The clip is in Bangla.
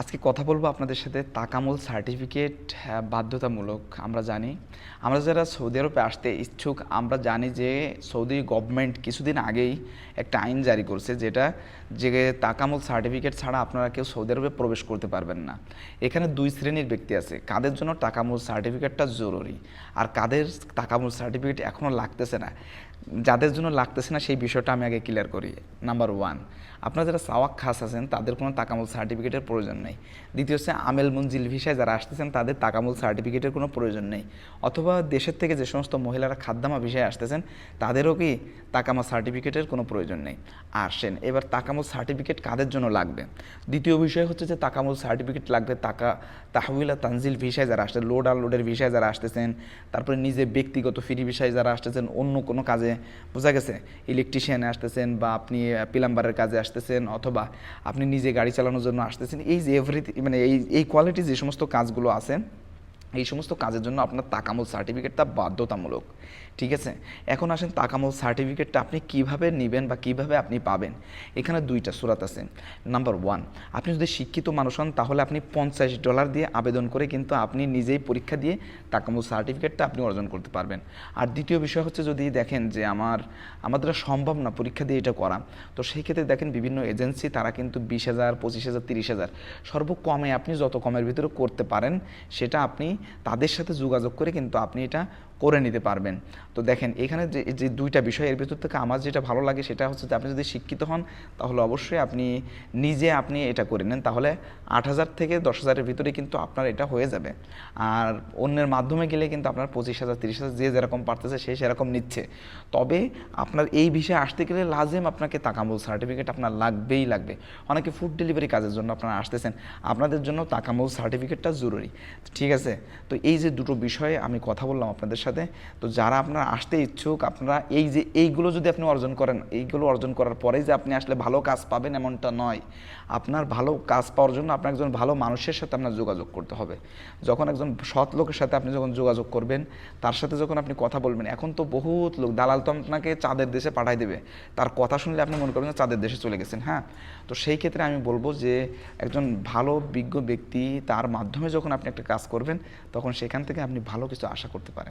আজকে কথা বলব আপনাদের সাথে তাকামুল সার্টিফিকেট বাধ্যতামূলক, আমরা জানি। আমরা যারা সৌদি আরবে আসতে ইচ্ছুক, আমরা জানি যে সৌদি গভর্নমেন্ট কিছুদিন আগেই একটা আইন জারি করছে যেটা যে তাকামুল সার্টিফিকেট ছাড়া আপনারা কেউ সৌদি আরবে প্রবেশ করতে পারবেন না। এখানে দুই শ্রেণির ব্যক্তি আছে, কাদের জন্য তাকামুল সার্টিফিকেটটা জরুরি আর কাদের তাকামুল সার্টিফিকেট এখনও লাগতেছে না। যাদের জন্য লাগতেছে না সেই বিষয়টা আমি আগে ক্লিয়ার করি। নাম্বার ওয়ান আপনারা যারা সাওয়াক খাস আছেন, তাদের কোনো তাকামুল সার্টিফিকেটের প্রয়োজন নেই। দ্বিতীয় হচ্ছে আমেল মঞ্জিল ভিসায় যারা আসতেছেন, তাদের তাকামুল সার্টিফিকেটের কোনো প্রয়োজন নেই। অথবা দেশের থেকে যে সমস্ত মহিলারা খাদ্দামা ভিসায় আসতেছেন, তাদেরও কি তাকামা সার্টিফিকেটের কোনো প্রয়োজন নেই? আসেন, এবার তাকামুল সার্টিফিকেট কাদের জন্য লাগবে? দ্বিতীয় বিষয় হচ্ছে যে তাকামুল সার্টিফিকেট লাগবে তাকা তাহবিলা তানজিল ভিসায় যারা আসছেন লোড আনলোডের ভিসায় যারা আসতেছেন, তারপরে নিজে ব্যক্তিগত ফ্রি ভিসায় যারা আসতেছেন, অন্য কোনো কাজে, বোঝা গেছে? ইলেকট্রিশিয়ানে আসতেছেন বা আপনি প্লাম্বারের কাজে আসতেছেন। অথবা আপনি নিজে গাড়ি চালানোর জন্য আসতেছেন, এই যে এভরিথিং মানে এই এই কোয়ালিটি যে সমস্ত কাজগুলো আছে এই সমস্ত কাজের জন্য আপনার তাকামুল সার্টিফিকেটটা বাধ্যতামূলক, ঠিক আছে? এখন আসেন তাকামুল সার্টিফিকেটটা আপনি কীভাবে নেবেন বা কীভাবে আপনি পাবেন? এখানে দুইটা সুরাত আছে। নাম্বার ওয়ান আপনি যদি শিক্ষিত মানুষ হন, তাহলে আপনি পঞ্চাশ ডলার দিয়ে আবেদন করে কিন্তু আপনি নিজেই পরীক্ষা দিয়ে তাকামুল সার্টিফিকেটটা আপনি অর্জন করতে পারবেন। আর দ্বিতীয় বিষয় হচ্ছে যদি দেখেন যে আমার, আমাদের সম্ভব না পরীক্ষা দিয়ে এটা করা, তো সেই ক্ষেত্রে দেখেন বিভিন্ন এজেন্সি তারা কিন্তু বিশ হাজার, পঁচিশ হাজার, তিরিশ হাজার, সর্বকমে আপনি যত কমের ভিতরে করতে পারেন, সেটা আপনি তাদের সাথে যোগাযোগ করে কিন্তু আপনি এটা করে নিতে পারবেন। তো দেখেন, এখানে যে যে দুইটা বিষয়, এর ভিতর থেকে আমার যেটা ভালো লাগে সেটা হচ্ছে যে আপনি যদি শিক্ষিত হন, তাহলে অবশ্যই আপনি নিজে আপনি এটা করে নেন। তাহলে আট হাজার থেকে দশ হাজারের ভিতরে কিন্তু আপনার এটা হয়ে যাবে। আর অন্যের মাধ্যমে গেলে কিন্তু আপনার পঁচিশ হাজার, তিরিশ হাজার যে যেরকম পারতেছে সে সেরকম নিচ্ছে। তবে আপনার এই বিষয়ে আসতে গেলে লাজেম আপনাকে তাকামুল সার্টিফিকেট আপনার লাগবেই লাগবে। অনেকে ফুড ডেলিভারি কাজের জন্য আপনারা আসতেছেন, আপনাদের জন্য তাকামুল সার্টিফিকেটটা জরুরি। ঠিক আছে? তো এই যে দুটো বিষয়ে আমি কথা বললাম আপনাদের সাথে তো যারা আপনারা আসতে ইচ্ছুক, আপনারা এই যে এইগুলো যদি আপনি অর্জন করেন, এইগুলো অর্জন করার পরেই যে আপনি আসলে ভালো কাজ পাবেন এমনটা নয়। আপনার ভালো কাজ পাওয়ার জন্য আপনার একজন ভালো মানুষের সাথে আপনার যোগাযোগ করতে হবে। যখন একজন সৎ লোকের সাথে আপনি যখন যোগাযোগ করবেন, তার সাথে যখন আপনি কথা বলবেন, এখন তো বহুত লোক, দালাল তো আপনাকে চাঁদের দেশে পাঠাই দেবে। তার কথা শুনলে আপনি মনে করবেন যে চাঁদের দেশে চলে গেছেন হ্যাঁ? তো সেই ক্ষেত্রে আমি বলব যে একজন ভালো, বিজ্ঞ ব্যক্তি, তার মাধ্যমে যখন আপনি একটা কাজ করবেন, তখন সেখান থেকে আপনি ভালো কিছু আশা করতে পারেন।